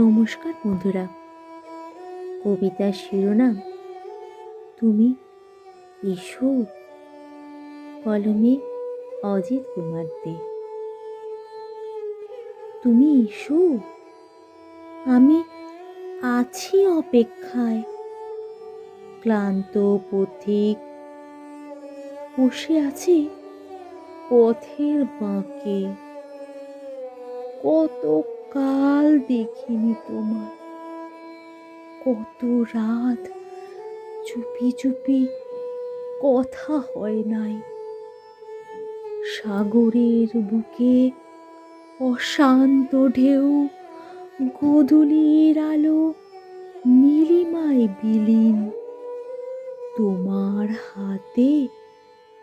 নমস্কার বন্ধুরা। কবিতার শিরোনাম, তুমি এসো কলমে অজিত কুমার দে তুমি এসো, আমি আছি অপেক্ষায়। ক্লান্ত পথিক বসে আছি পথের বাঁকে। কত কাল দেখিনি তোমার। কত রাত চুপি চুপি কথা হয় নাই। সাগরের বুকে অশান্ত ঢেউ, গোধূলির আলো, নীলিমায় বিলীন। তোমার হাতে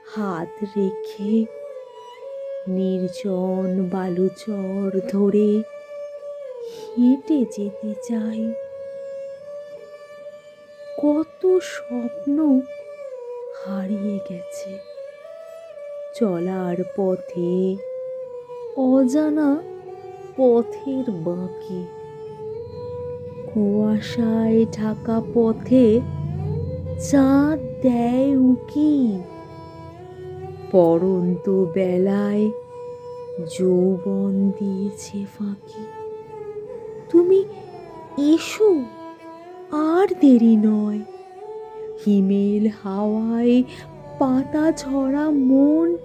হাত রেখে নির্জন বালুচর ধরে হেঁটে যেতে চাই। কত স্বপ্ন হারিয়ে গেছে। চলার পথে, অজানা পথের বাঁকে। কুয়াশায় ঢাকা পথে চাঁদ দেয় উকি। পরন্ত বেলায় যৌবন দিয়েছে ফাঁকি। তুমি এসো, আর দেরি নয়। হিমেল হাওয়ায় পাতা ঝরা মন,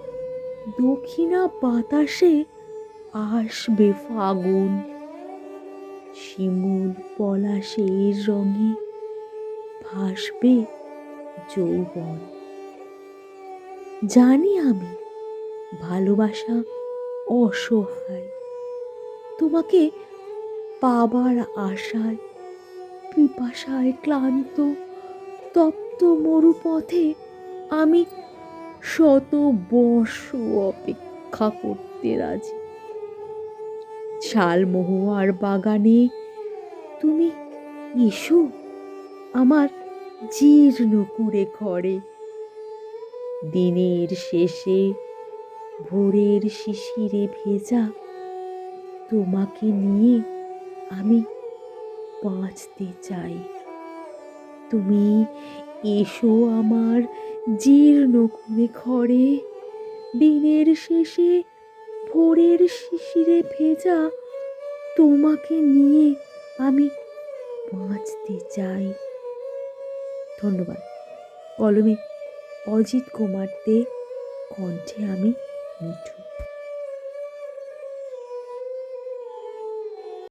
দক্ষিণা বাতাসে আসবে ফাগুন। শিমুল পলাশের রঙে ভাসবে যৌবন। জানি আমি ভালোবাসা অসহায়। তোমাকে পাবার আশায়, পিপাসায় ক্লান্ত, তপ্ত মরুপথে আমি শত বর্ষ অপেক্ষা করতে রাজি। শাল মহুয়ার বাগানে তুমি এসো, আমার জীর্ণ কুড়ে ঘরে। দিনের শেষে ভোরের শিশিরে ভেজা তোমাকে নিয়ে আমি বাঁচতে চাই। তুমি এসো আমার জীর্ণ করে ঘরে। দিনের শেষে ভোরের শিশিরে ভেজা তোমাকে নিয়ে আমি বাঁচতে চাই। ধন্যবাদ। কলমে অজিত কুমার দে কণ্ঠে আমি মিঠু।